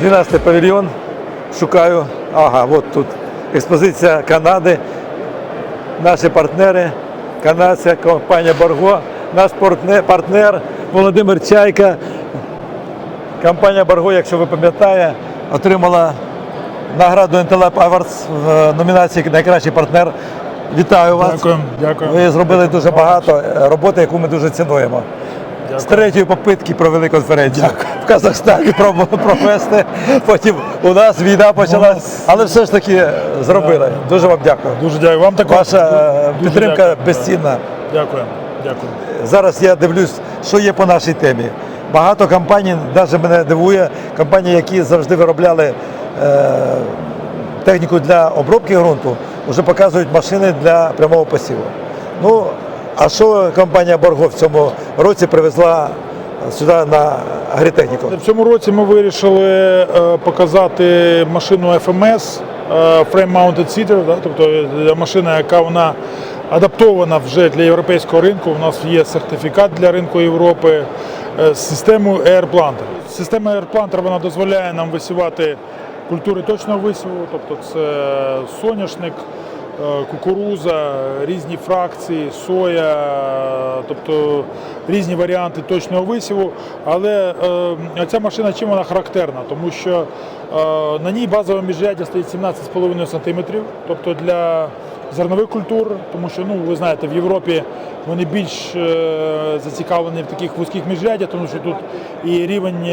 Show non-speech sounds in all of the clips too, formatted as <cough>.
12 павільйон. Шукаю. Ага, от тут експозиція Канади. Наші партнери, канадця компанія Борго, наш партнер, Володимир Чайка. Компанія Борго, якщо ви пам'ятаєте, отримала награду Intelab Awards в номінації Найкращий партнер. Вітаю вас. Дякую, дякую. Ви зробили дуже багато е, роботи, яку ми дуже цінуємо. З третьої попитки провели конференцію в Казахстані провести. Потім у нас війна почалась, але все ж таки зробили. Дуже вам дякую. Дуже дякую. Вам також. Ваша е, підтримка дякую. безцінна. Дякую. Дякую. Зараз я дивлюсь, що є по нашій темі. Багато компаній, навіть мене дивує, компанії, які завжди виробляли е, техніку для обробки ґрунту, вже показують машини для прямого посіву. Ну, а що компанія Борго в цьому році привезла сюди на агрітехніку? В цьому році ми вирішили е, показати машину FMS, е, Frame Mounted Seater, тобто е, машина, яка вона адаптована вже для європейського ринку. У нас є сертифікат для ринку Європи з системою Air Planter. Система Air Planter вона дозволяє нам висівати культури точного висіву, тобто це соняшник, кукуруза, різні фракції, соя, тобто різні варіанти точного висіву. Але е, ця машина чим вона характерна? Тому що е, на ній базове міжряддя стоїть 17,5 см, тобто для зернових культур, тому що ну ви знаєте, в Європі вони більш е, зацікавлені в таких вузьких міжряддях, тому що тут і рівень.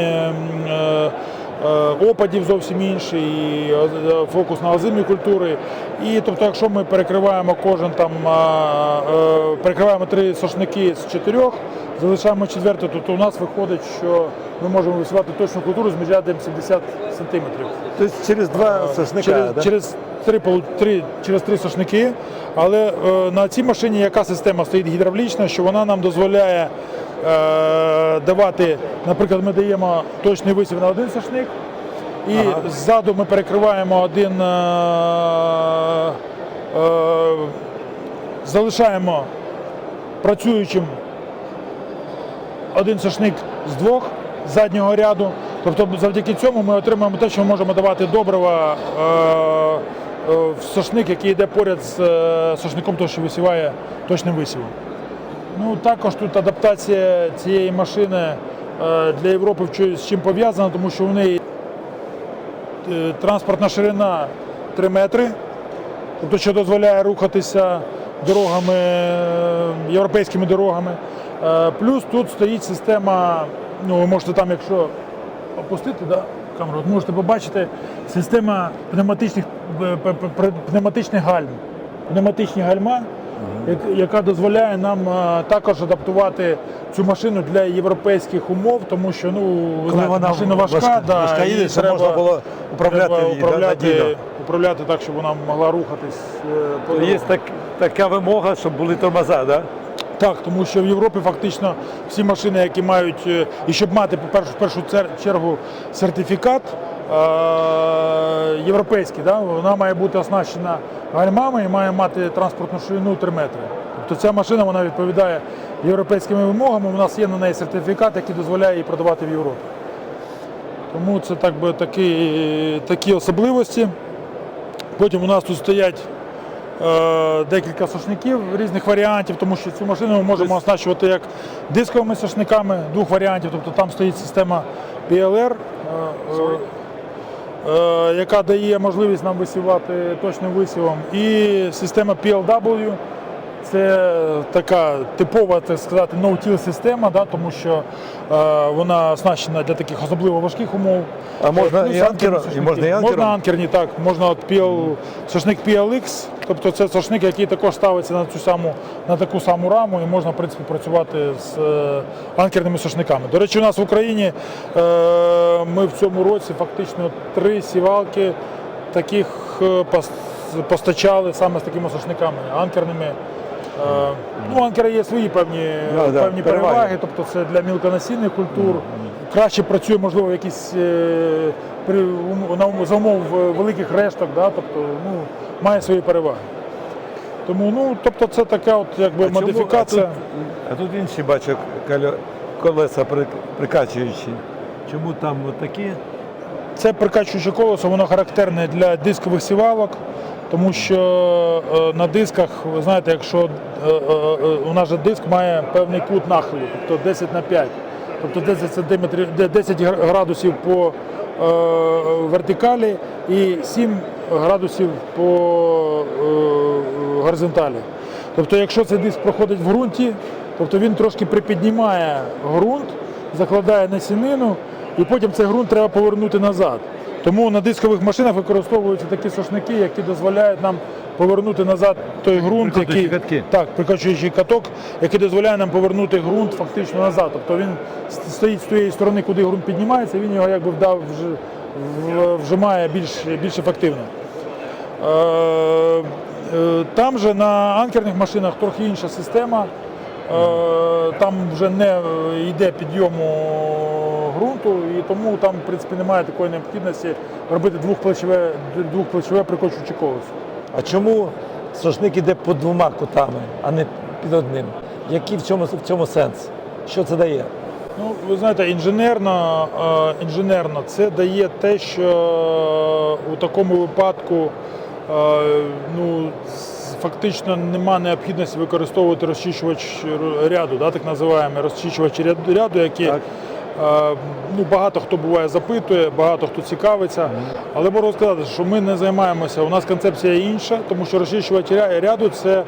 Е, е, е, опадів зовсім інший, і е, фокус на озимі культури. І тобто, якщо ми перекриваємо кожен там е, перекриваємо три сошники з чотирьох, залишаємо четвертий, то у нас виходить, що ми можемо висівати точну культуру з міжряддям 70 сантиметрів. Тобто через два сосника. Через, да? через, три, три, через три сошники. Але е, на цій машині яка система стоїть гідравлічна, що вона нам дозволяє е, давати, наприклад, ми даємо точний висів на один сошник, і Ага. ззаду ми перекриваємо один, е, е, залишаємо працюючим один сошник з двох заднього ряду. Тобто завдяки цьому ми отримаємо те, що ми можемо давати добрива е, е, в сошник, який йде поряд з е, сошником, того, що висіває точним висівом. Ну, також тут адаптація цієї машини е, для Європи з чим пов'язана, тому що у неї е, транспортна ширина 3 метри, тобто що дозволяє рухатися дорогами, е, європейськими дорогами. Плюс тут стоїть система, ну ви можете там, якщо опустити да, камеру, можете побачити система пневматичних, пневматичних гальм. Пневматичні гальма, яка дозволяє нам е, також адаптувати цю машину для європейських умов, тому що ну, ви знаєте, вона машина важка, важка, да, важка їде, щоб треба- можна було управляти треба її, управляти, надійно. управляти так, щоб вона могла рухатись. е, Є так, така вимога, щоб були тормоза, да? Так, тому що в Європі фактично всі машини, які мають, е, і щоб мати по першу, в першу чергу сертифікат е, європейський, да, вона має бути оснащена гальмами і має мати транспортну ширину 3 метри. Тобто ця машина вона відповідає європейськими вимогами. У нас є на неї сертифікат, який дозволяє її продавати в Європі. Тому це так би такі, такі особливості. Потім у нас тут стоять е, декілька сошників різних варіантів, тому що цю машину ми можемо оснащувати як дисковими сошниками двох варіантів. Тобто там стоїть система PLR, е, е, яка дає можливість нам висівати точним висівом, і система PLW. Це така типова, так сказати, no-till система, да, тому що е, вона оснащена для таких особливо важких умов. А можна і анкерні анкером, і можна і анкером? Можна анкерні, так. Можна от PL, сушник PLX, тобто це сошник, який також ставиться на цю саму, на таку саму раму, і можна в принципі працювати з е, анкерними сошниками. До речі, у нас в Україні е, ми в цьому році фактично три сівалки таких е, постачали саме з такими сошниками анкерними. Ну, анкери є свої певні, Да, да, певні переваги. переваги, тобто це для мілконасінних культур. Краще працює, можливо, якісь е, при, на за умов великих решток, да, тобто ну, має свої переваги. Тому ну, тобто це така от, якби, А чому- модифікація. а тут А тут інші бачу колеса прикачуючі. Чому там такі? Це прикачуюче колесо, воно характерне для дискових сівалок, тому що е, на дисках, ви знаєте, якщо е, е, у нас же диск має певний кут нахилу, тобто 10 на 5, тобто 10 сантиметрів, 10 градусів по вертикалі і 7 градусів по е, горизонталі. Тобто, якщо цей диск проходить в ґрунті, тобто він трошки припіднімає ґрунт, закладає насінину, і потім цей ґрунт треба повернути назад. Тому на дискових машинах використовуються такі сошники, які дозволяють нам повернути назад той ґрунт, який катки. так, прикочуючий каток, який дозволяє нам повернути ґрунт фактично назад. Тобто він стоїть з тієї сторони, куди ґрунт піднімається, він його якби вдав вже вжимає більш, більш ефективно. Е, е, Там же на анкерних машинах трохи інша система. Е, Там вже не йде підйому ґрунту, і тому там, в принципі, немає такої необхідності робити двохплечове, двохплечове прикочуюче колесо. А чому сошник іде по двома кутами, а не під одним? Який в цьому, в цьому сенс? Що це дає? Ну, ви знаєте, інженерно, е, інженерно це дає те, що у такому випадку е, ну, фактично нема необхідності використовувати розчищувач ряду, да, так називаємо розчищувач ряду, е, ну, багато хто буває запитує, багато хто цікавиться. Але можу сказати, що ми не займаємося. У нас концепція інша, тому що розчищувач ряду це е,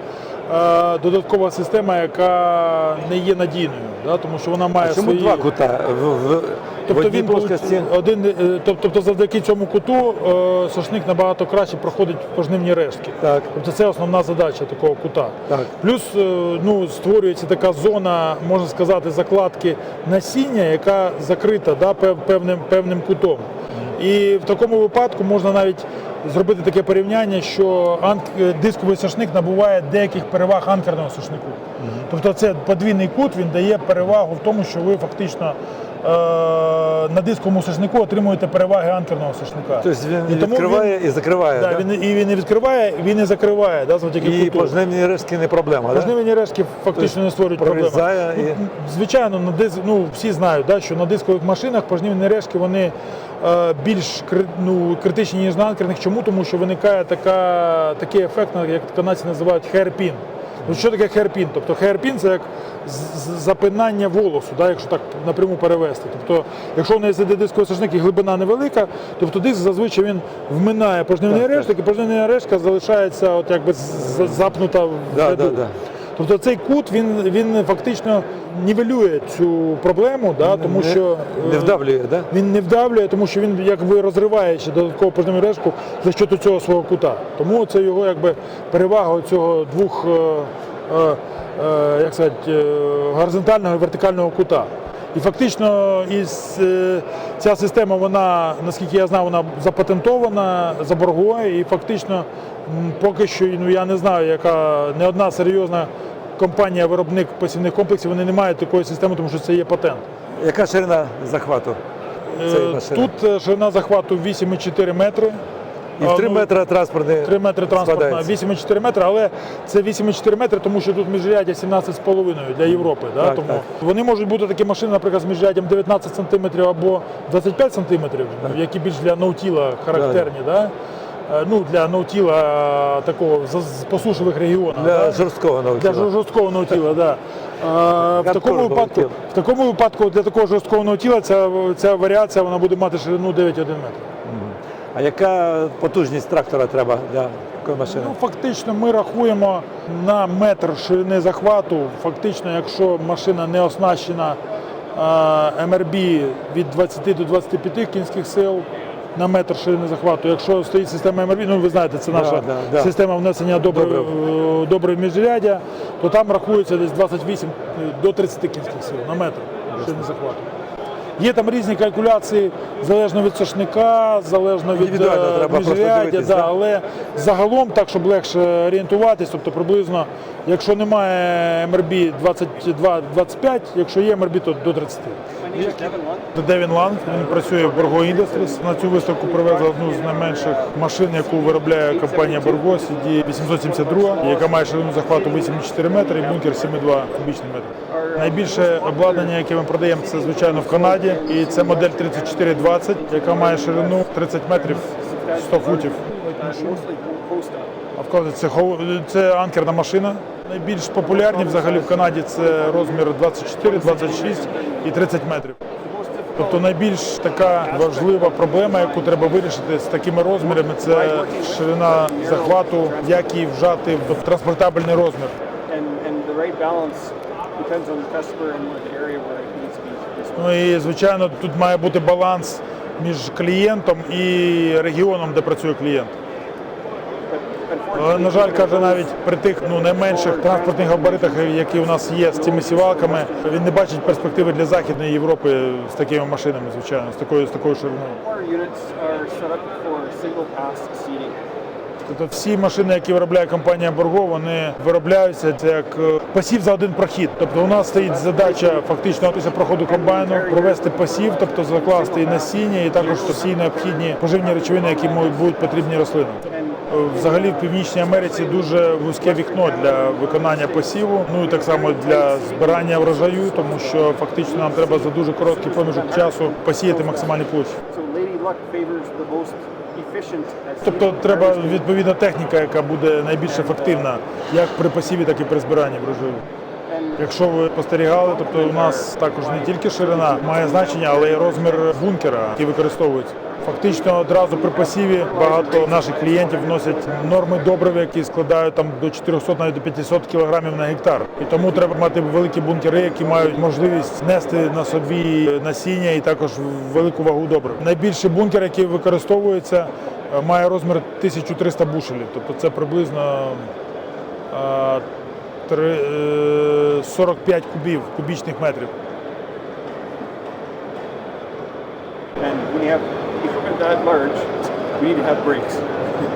додаткова система, яка не є надійною, да, тому що вона має А чому свої... два кута? В, в, в Тобто одній він плоскості? один, е, тобто завдяки цьому куту е, сошник набагато краще проходить пожнивні рештки. Так. Тобто це основна задача такого кута. Так. Плюс е, ну, створюється така зона, можна сказати, закладки насіння, яка закрита да, певним, певним кутом. І в такому випадку можна навіть зробити таке порівняння, що е, дисковий сошник набуває деяких переваг анкерного сошнику. Тобто це подвійний кут, він дає перевагу в тому, що ви фактично на дисковому сошнику отримуєте переваги анкерного сошника. Тобто він І тому відкриває і закриває. Да, да? він, і він і відкриває, він і закриває, да, І пожнивні рештки не проблема. Да? Пожнивні решки фактично не створюють проблеми. і- Ну, Звичайно, на дис... ну, всі знають, да, що на дискових машинах пожнивні решки вони е, більш ну, критичні, ніж на анкерних. Чому? Тому що виникає така... такий ефект, як канадці називають херпін. Ну, що таке херпін? Тобто херпін це як запинання волосу, да, якщо так напряму перевести. Тобто, якщо в неї йде дисковий сошник і глибина невелика, тобто диск зазвичай він вминає пожнивний решток, і пожнивна решка залишається от якби запнута в Да, да, да. Тобто цей кут він, він фактично нівелює цю проблему, да, тому Не- що не е, вдавлює, да? він не вдавлює, тому що він якби розриває ще додатково пожежну решку за щодо цього свого кута. Тому це його якби перевага цього двох е, е, е, як сказати, е, горизонтального і вертикального кута. І фактично із, е, ця система, вона, наскільки я знаю, вона запатентована за боргою, і фактично поки що ну, я не знаю, яка не одна серйозна компанія-виробник посівних комплексів, вони не мають такої системи, тому що це є патент. Яка ширина захвату? Е. Тут е, ширина захвату 8,4 метри. І в 3 ну, метри транспортний 3 метри транспортна, 8,4 метри, але це 8,4 метри, тому що тут міжряддя 17,5 для Європи. Да? Так, тому так. Вони можуть бути такі машини, наприклад, з міжряддям 19 см або 25 см, які більш для ноутіла характерні. Да? Е, Ну, для ноутіла е, такого з посушливих регіонів. Для да? жорсткого Для жорсткого наутіла, да. А, в, такому випадку, в такому випадку для такого жорсткого наутіла ця, ця варіація вона буде мати ширину 9,1 метр. А яка потужність трактора треба для такої машини? Ну, фактично, ми рахуємо на метр ширини захвату. Фактично, якщо машина не оснащена а, МРБ від 20 до 25 кінських сил на метр ширини захвату. Якщо стоїть система МРБ, ну ви знаєте, це наша да, да. система внесення добрив, Добрив. е, то там рахується десь 28 до 30 кінських сил на метр ширини захвату. Є там різні калькуляції, залежно від сошника, залежно від е, міжряддя, да? але загалом, так, щоб легше орієнтуватись, тобто приблизно, якщо немає МРБ 22-25, якщо є МРБ, то до 30. Це Девін Ланг, він працює в Borgo Industries. На цю виставку привезли одну з найменших машин, яку виробляє компанія Borgo, CD 872, яка має ширину захвату 8,4 метри і бункер 7,2 кубічні метри. Найбільше обладнання, яке ми продаємо, це звичайно в Канаді, і це модель 3420, яка має ширину 30 метрів 100 футів. Це, це анкерна машина. Найбільш популярні взагалі в Канаді це розмір 24, 26 і 30 метрів. Тобто найбільш така важлива проблема, яку треба вирішити з такими розмірами, це ширина захвату, як її вжати в транспортабельний розмір. Ну і звичайно, тут має бути баланс між клієнтом і регіоном, де працює клієнт. Unfortunately, на жаль, каже, навіть при тих ну найменших транспортних габаритах, які у нас є з цими сівалками, він не бачить перспективи для західної Європи з такими машинами, звичайно, з такою з такою шириною. Тобто всі машини, які виробляє компанія Борго, вони виробляються це як е, посів за один прохід. Тобто у нас стоїть задача фактично після проходу комбайну провести посів, тобто закласти і насіння, і також всі необхідні поживні речовини, які будуть потрібні рослинам. Взагалі в Північній Америці дуже вузьке вікно для виконання посіву, ну і так само для збирання врожаю, тому що фактично нам треба за дуже короткий проміжок часу посіяти максимальні площі. Тобто треба відповідна техніка, яка буде найбільш ефективна, як при посіві, так і при збиранні врожаю. Якщо ви спостерігали, тобто у нас також не тільки ширина має значення, але й розмір бункера, який використовується. Фактично одразу при посіві багато наших клієнтів вносять норми добрив, які складають там до 400 навіть до 500 кілограмів на гектар. І тому треба мати великі бункери, які мають можливість нести на собі насіння і також велику вагу добрив. Найбільший бункер, який використовується, е, має розмір 1300 бушелів, тобто це приблизно е, три- е, 45 кубів, кубічних метрів. And you have that large, we need to have brakes.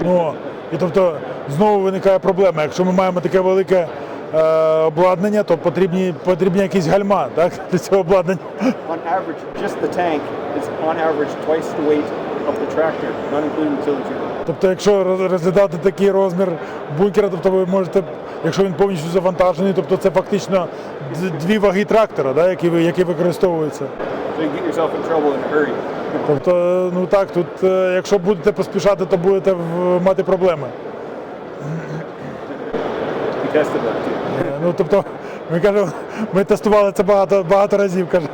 Ну, і тобто знову виникає проблема. Якщо ми маємо таке велике е, обладнання, то потрібні, потрібні якісь гальма так, <laughs> для цього обладнання. On average, just the tank is on average twice the weight of the tractor, not including the tillage. Тобто, якщо роз- розглядати такий розмір бункера, тобто ви можете, якщо він повністю завантажений, тобто це фактично д- дві ваги трактора, да, які, ви- які використовуються. So you get yourself in trouble in a hurry. Тобто, ну так, тут, е, якщо будете поспішати, то будете мати проблеми. Е, Ну, тобто, ми кажемо, ми тестували це багато, багато разів. Каже.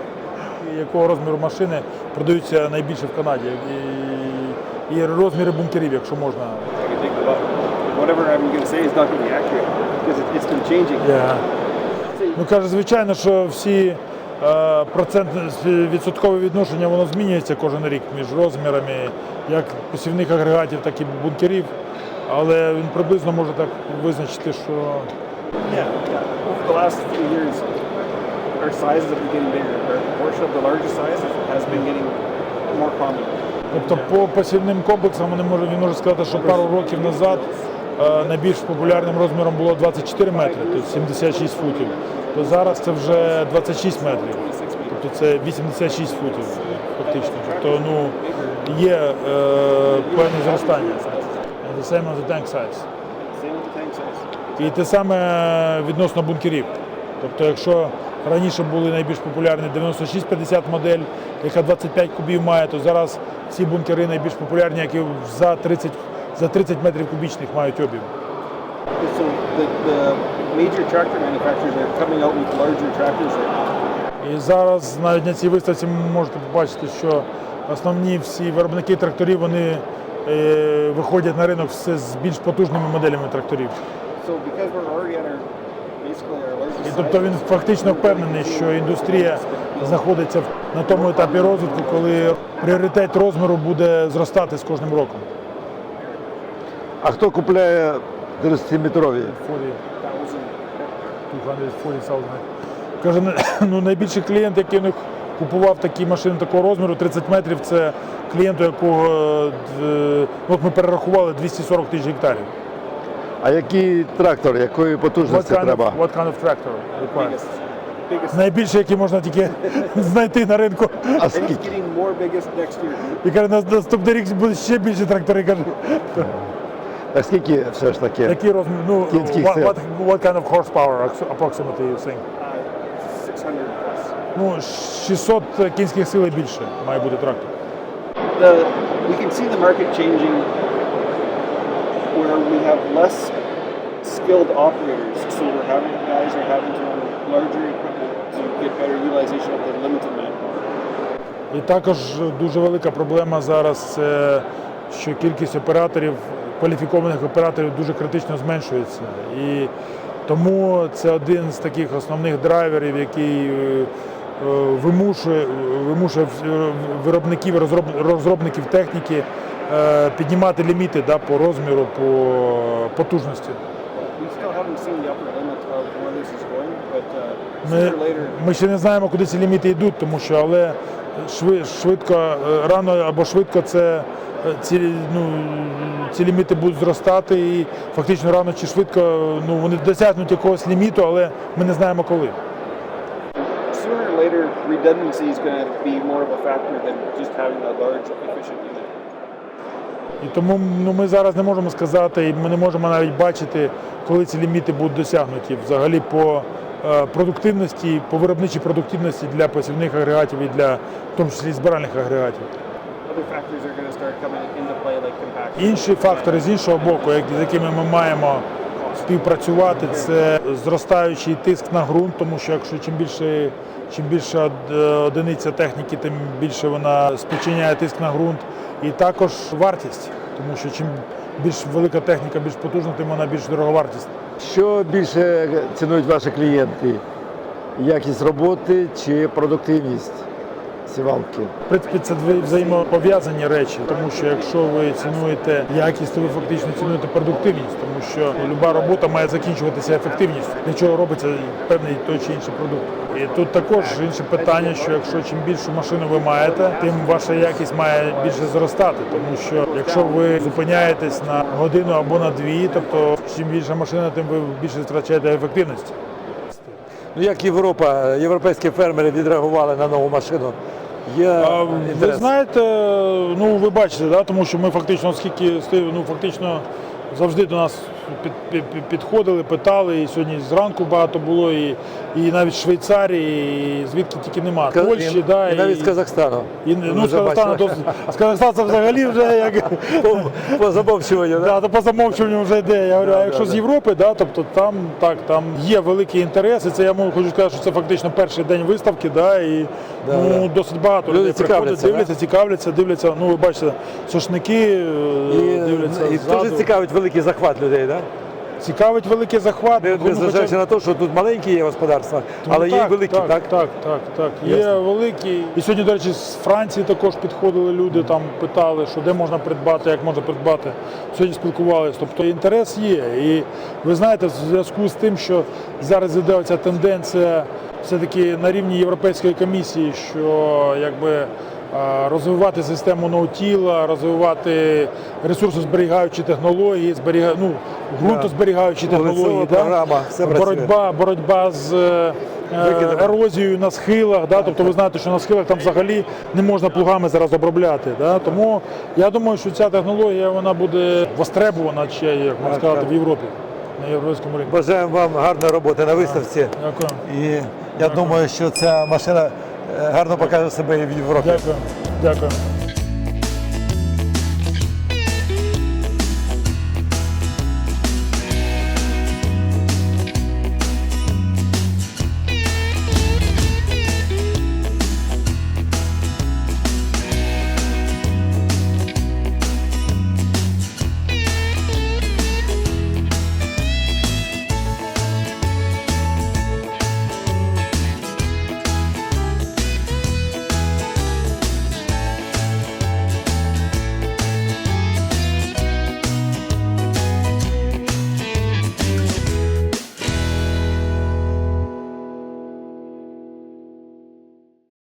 Якого розміру машини продаються найбільше в Канаді? І, і розміри бункерів, якщо можна. Ну каже, звичайно, що всі процент відсоткове відношення воно змінюється кожен рік між розмірами як посівних агрегатів, так і бункерів. Але він приблизно може так визначити, що Yeah. Over the last few years, our sizes have been getting bigger. Our portion of the largest sizes has been getting more common. Тобто по посівним комплексам вони може, він може сказати, що пару років назад е, найбільш популярним розміром було 24 метри, тобто 76 футів. То зараз це вже 26 метрів, тобто це 86 футів фактично. Тобто ну, є е, певне зростання. The same as the tank size. І те саме відносно бункерів. Тобто, якщо раніше були найбільш популярні 96-50 модель, яка 25 кубів має, то зараз ці бункери найбільш популярні, які за 30, за 30 метрів кубічних мають об'єм. So the, the major tractor manufacturers are coming out with larger tractors right now. І зараз навіть на цій виставці ви можете побачити, що основні всі виробники тракторів вони е, виходять на ринок все з більш потужними моделями тракторів. So because we're already at our our І тобто він фактично впевнений, що індустрія знаходиться на тому етапі розвитку, коли пріоритет розміру буде зростати з кожним роком. А хто купляє 30-метрові? 240,000. Каже, ну, найбільший клієнт, який у них купував такі машини такого розміру, 30 метрів, це клієнт, у якого е, от ми перерахували 240 тисяч гектарів. А який трактор, якої потужності What kind, треба? of, what kind of tractor biggest. biggest. можна тільки <laughs> знайти на ринку. А скільки? І каже, на наступний рік буде ще більше трактори. А скільки все ж таки? який розмір? Ну, Кінських what, сил. what, what kind of horsepower approximately you think? Uh, 600 plus. Ну, 600 кінських сил і більше має бути трактор. The we can see the market changing where we have less skilled operators. So we're having guys are having to run larger equipment to get better utilization of the limited man. І також дуже велика проблема зараз це, що кількість операторів, кваліфікованих операторів дуже критично зменшується. І тому це один з таких основних драйверів, який е, е, вимушує, вимушує виробників, розроб- розробників техніки е, піднімати ліміти да, по розміру, по потужності. Uh, Ми, ми ще не знаємо, куди ці ліміти йдуть, тому що але швидко, е, рано або швидко це е, ці, ну, ці ліміти будуть зростати і фактично рано чи швидко ну, вони досягнуть якогось ліміту, але ми не знаємо коли. sooner or later, redundancy is going to be more of a factor than just having a large, efficient unit. І тому ну, ми зараз не можемо сказати, і ми не можемо навіть бачити, коли ці ліміти будуть досягнуті взагалі по е, продуктивності, по виробничій продуктивності для посівних агрегатів і для в тому числі збиральних агрегатів. Інші фактори з іншого боку, з якими ми маємо співпрацювати, це зростаючий тиск на ґрунт, тому що якщо чим більше, чим більша од- одиниця техніки, тим більше вона спричиняє тиск на ґрунт, і також вартість, тому що чим більш велика техніка, більш потужна, тим вона більш дороговартісна. Що більше цінують ваші клієнти? Якість роботи чи продуктивність сівалки? В принципі, це дві взаємопов'язані речі, тому що якщо ви цінуєте якість, то ви фактично цінуєте продуктивність, тому що люба робота має закінчуватися ефективністю, для чого робиться певний той чи інший продукт. І тут також інше питання, що якщо чим більшу машину ви маєте, тим ваша якість має більше зростати, тому що якщо ви зупиняєтесь на годину або на дві, тобто чим більша машина, тим ви більше втрачаєте ефективності. Ну як Європа, європейські фермери відреагували на нову машину? Є А, Ви знаєте, ну ви бачите, да, тому що ми фактично, оскільки ну фактично завжди до нас під, під- підходили, питали, і сьогодні зранку багато було, і, і навіть Швейцарії, і звідки тільки нема. Ка- Польщі, і, да, і навіть з Казахстану. і, ну, з Казахстану, то, з Казахстану це взагалі вже як по, по замовчуванню, да? Да, то по замовчуванню вже йде. Я говорю, Да, а якщо да, з. Європи, да, тобто там так, там є великий інтерес, і це я можу хочу сказати, що це фактично перший день виставки, да, і Да, ну, да. досить багато Люди людей приходять, дивляться, цікавляться, дивляться. Ну, ви бачите, сушники е, І, дивляться. і дуже цікавить великий захват людей, да? Цікавить великий захват. Не- Незважаючи хоча- на те, що тут маленькі є господарства, Ну, але є і великі, так? так? Так, так, так. Є великі. І сьогодні, до речі, з Франції також підходили люди, там питали, що де можна придбати, як можна придбати. Сьогодні спілкувалися. Тобто інтерес є. І ви знаєте, в зв'язку з тим, що зараз іде оця тенденція все-таки на рівні Європейської комісії, що якби. Розвивати систему ноутіла, розвивати ресурсозберігаючі технології, зберіга... ну, ґрунтозберігаючі технології. Да? програма, все боротьба, боротьба з е, Викидами. ерозією на схилах. Да? Тобто ви знаєте, що на схилах там взагалі не можна плугами зараз обробляти. Да? Тому я думаю, що ця технологія вона буде востребована, чи як можна сказати, в Європі, на європейському ринку. Бажаємо вам гарної роботи на виставці. Дякую. І я думаю, що ця машина гарно покаже себе і в Європі. Дякую. Дякую.